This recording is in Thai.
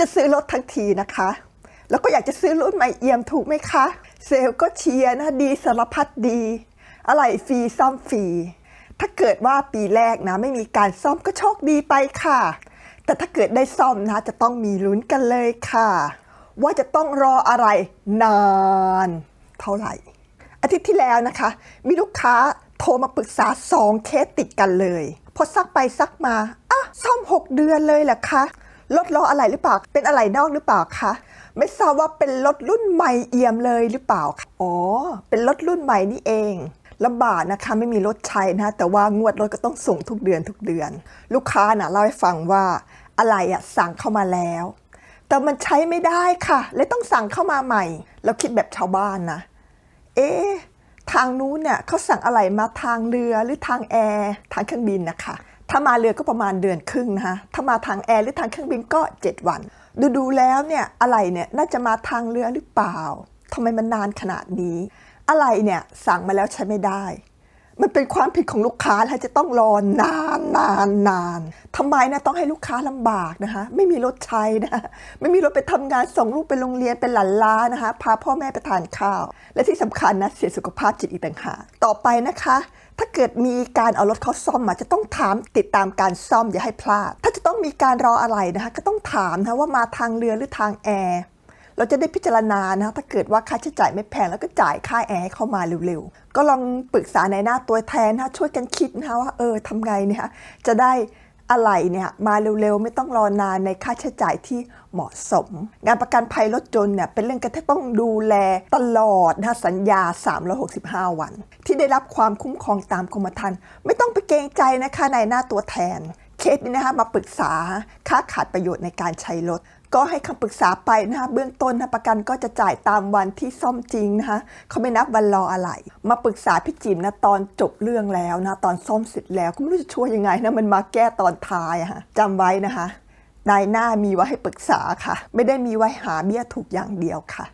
จะซื้อรถทั้งทีนะคะ แล้วก็อยากจะซื้อรุ่นใหม่เอี่ยมถูกไหมคะ เซลล์ก็เชียร์นะดีสารพัดดี อะไรฟรีซ่อมฟรี ถ้าเกิดว่าปีแรกนะ ไม่มีการซ่อมก็โชคดีไปค่ะ แต่ถ้าเกิดได้ซ่อมนะ จะต้องมีลุ้นกันเลยค่ะ ว่าจะต้องรออะไรนาน เท่าไหร่ อาทิตย์ที่แล้วนะคะ มีลูกค้าโทรมาปรึกษา 2 เคสติดกันเลย พอซักไปซักมาอะซ่อม 6 เดือนเลยเหรอคะ รถล้ออะไรหรือเปล่า เป็นอะไรนอกหรือเปล่าคะ ไม่ทราบว่าเป็นรถรุ่นใหม่เอี่ยมเลยหรือเปล่าคะอ๋อ เป็นรถรุ่นใหม่นี่เองลำบากนะคะไม่มีรถใช้นะแต่ว่างวดรถก็ต้องส่งทุกเดือนทุกเดือน ลูกค้าน่ะเล่าให้ฟังว่าอะไรอะสั่งเข้ามาแล้ว แต่มันใช้ไม่ได้ค่ะเลยต้องสั่งเข้ามาใหม่ เราคิดแบบชาวบ้านนะ เอ๊ะทางนู้นเนี่ยเขาสั่งอะไรมาทางเรือหรือทางแอร์ทางเครื่องบินนะคะ ถ้ามาเรือก็ประมาณเดือนครึ่งนะคะถ้ามาทางแอร์หรือทางเครื่องบินก็ 7 วัน ดูดูๆแล้วเนี่ยอะไรเนี่ยน่าจะมาทางเรือหรือเปล่าทำไมมันนานขนาดนี้ อะไรเนี่ยสั่งมาแล้วใช้ไม่ได้ มันเป็นความผิดของลูกค้าแล้วจะต้องรอนานนานนานทำไมนะต้องให้ลูกค้าลำบากนะคะ ไม่มีรถใช้นะไม่มีรถไปทำงานส่งลูกไปโรงเรียนเป็นหลานล้านะคะ พาพ่อแม่ไปทานข้าว และที่สำคัญนะเสียสุขภาพจิตอีกต่างหากต่อไปนะคะ ถ้าเกิดมีการเอารถเขาซ่อมมาจะต้องถามติดตามการซ่อมอย่าให้พลาด ถ้าจะต้องมีการรออะไรนะคะ ก็ต้องถามนะว่ามาทางเรือหรือทางแอร์ เราจะได้พิจารณานะถ้าเกิดว่าค่าใช้จ่ายไม่แพงแล้วก็จ่ายค่าแอร์ให้เข้ามาเร็วๆ ก็ลองปรึกษาในหน้าตัวแทนนะช่วยกันคิดนะว่าเออทำไงเนี่ยจะได้อะไรเนี่ยมาเร็วๆ ไม่ต้องรอนานในค่าใช้จ่ายที่เหมาะสม งานประกันภัยรถยนต์เนี่ยเป็นเรื่องกันที่ต้องดูแลตลอดนะสัญญา 365 วัน ที่ได้รับความคุ้มครองตามกรมธรรม์ไม่ต้องไปเกรงใจนะคะในหน้าตัวแทน เคสนี้นะคะมาปรึกษาค่าขาดประโยชน์ในการใช้รถ ก็ให้คำปรึกษาไปนะคะเบื้องต้นนะประกันก็จะจ่ายตามวันที่ซ่อมจริงนะคะเขาไม่นับวันรออะไร มาปรึกษาพี่จิมนะตอนจบเรื่องแล้วนะตอนซ่อมเสร็จแล้วก็ไม่รู้จะช่วยยังไงนะมันมาแก้ตอนท้ายอะะจำไว้นะคะนายหน้ามีไว้ให้ปรึกษาค่ะ ไม่ได้มีไว้หาเบี้ยถูกอย่างเดียวค่ะ